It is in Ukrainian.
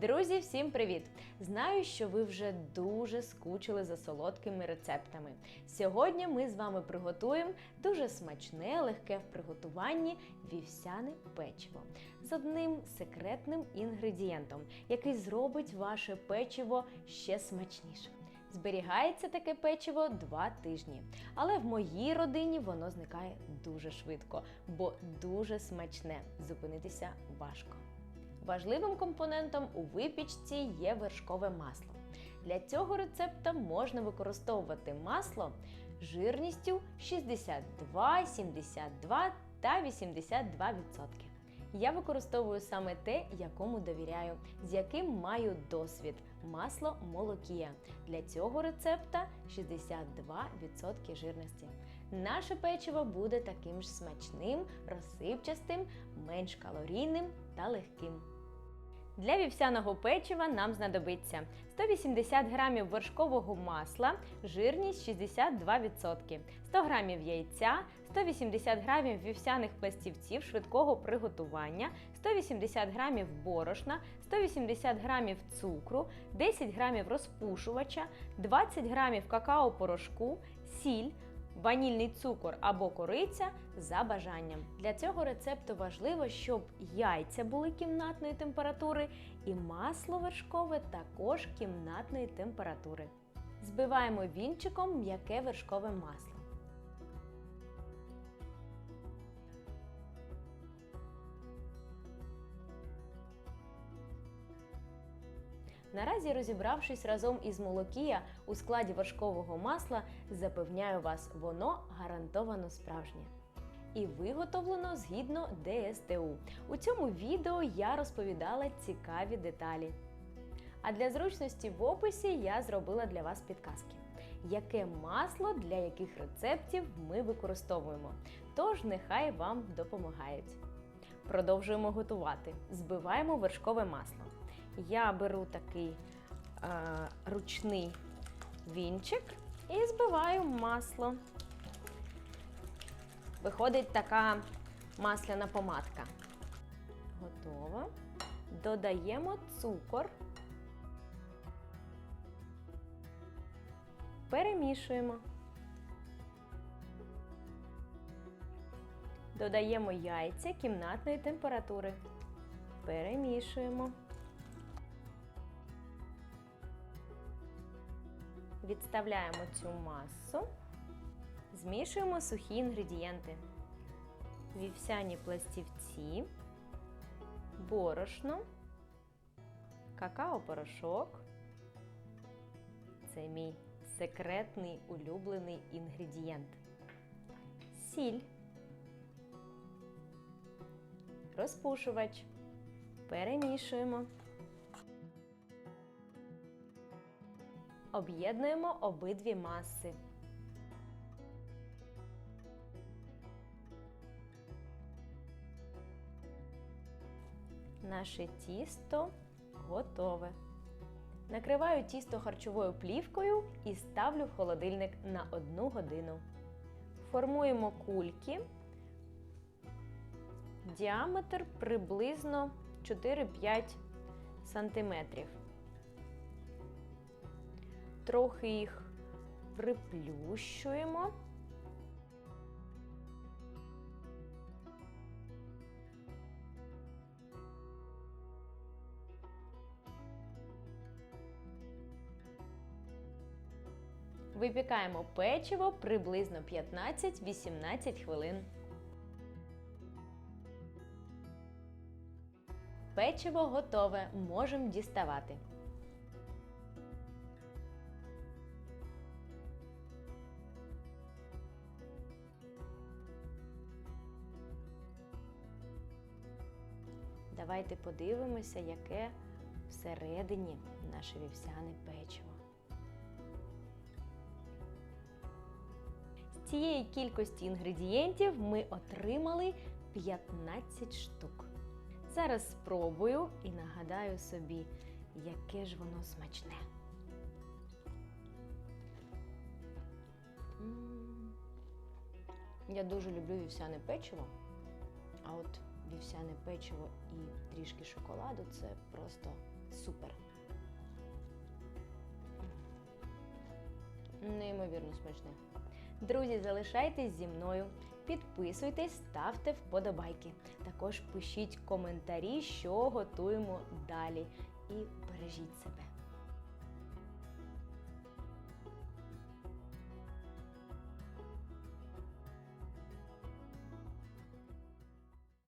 Друзі, всім привіт! Знаю, що ви вже дуже скучили за солодкими рецептами. Сьогодні ми з вами приготуємо дуже смачне, легке в приготуванні вівсяне печиво з одним секретним інгредієнтом, який зробить ваше печиво ще смачнішим. Зберігається таке печиво два тижні, але в моїй родині воно зникає дуже швидко, бо дуже смачне. Зупинитися важко. Важливим компонентом у випічці є вершкове масло. Для цього рецепта можна використовувати масло жирністю 62, 72 та 82%. Я використовую саме те, якому довіряю, з яким маю досвід масло молокія. Для цього рецепта 62% жирності. Наше печиво буде таким ж смачним, розсипчастим, менш калорійним та легким. Для вівсяного печива нам знадобиться 180 г вершкового масла, жирність 62%, 100 г яйця, 180 г вівсяних пластівців швидкого приготування, 180 г борошна, 180 г цукру, 10 г розпушувача, 20 г какао-порошку, сіль, ванільний цукор або кориця за бажанням. Для цього рецепту важливо, щоб яйця були кімнатної температури і масло вершкове також кімнатної температури. Збиваємо вінчиком м'яке вершкове масло. Наразі, розібравшись разом із молокія у складі вершкового масла, запевняю вас, воно гарантовано справжнє. І виготовлено згідно ДСТУ. У цьому відео я розповідала цікаві деталі. А для зручності в описі я зробила для вас підказки. Яке масло для яких рецептів ми використовуємо. Тож нехай вам допомагають. Продовжуємо готувати. Збиваємо вершкове масло. Я беру такий е, ручний вінчик і збиваю масло. Виходить така масляна помадка. Готово. Додаємо цукор. Перемішуємо. Додаємо яйця кімнатної температури. Перемішуємо. Відставляємо цю масу, змішуємо сухі інгредієнти. Вівсяні пластівці, борошно, какао-порошок. Це мій секретний улюблений інгредієнт. Сіль, розпушувач. Перемішуємо. Об'єднуємо обидві маси. Наше тісто готове. Накриваю тісто харчовою плівкою і ставлю в холодильник на 1 годину. Формуємо кульки. Діаметр приблизно 4-5 сантиметрів трохи їх приплющуємо. Випікаємо печиво приблизно 15-18 хвилин. Печиво готове, можемо діставати. Давайте подивимося, яке всередині наше вівсяне печиво. З цієї кількості інгредієнтів ми отримали 15 штук. Зараз спробую і нагадаю собі, яке ж воно смачне. Я дуже люблю вівсяне печиво, а от вівсяне печиво і трішки шоколаду це просто Супер. Неймовірно смачне. Друзі, залишайтесь зі мною, підписуйтесь, ставте вподобайки. Також пишіть коментарі, що готуємо далі. І бережіть себе.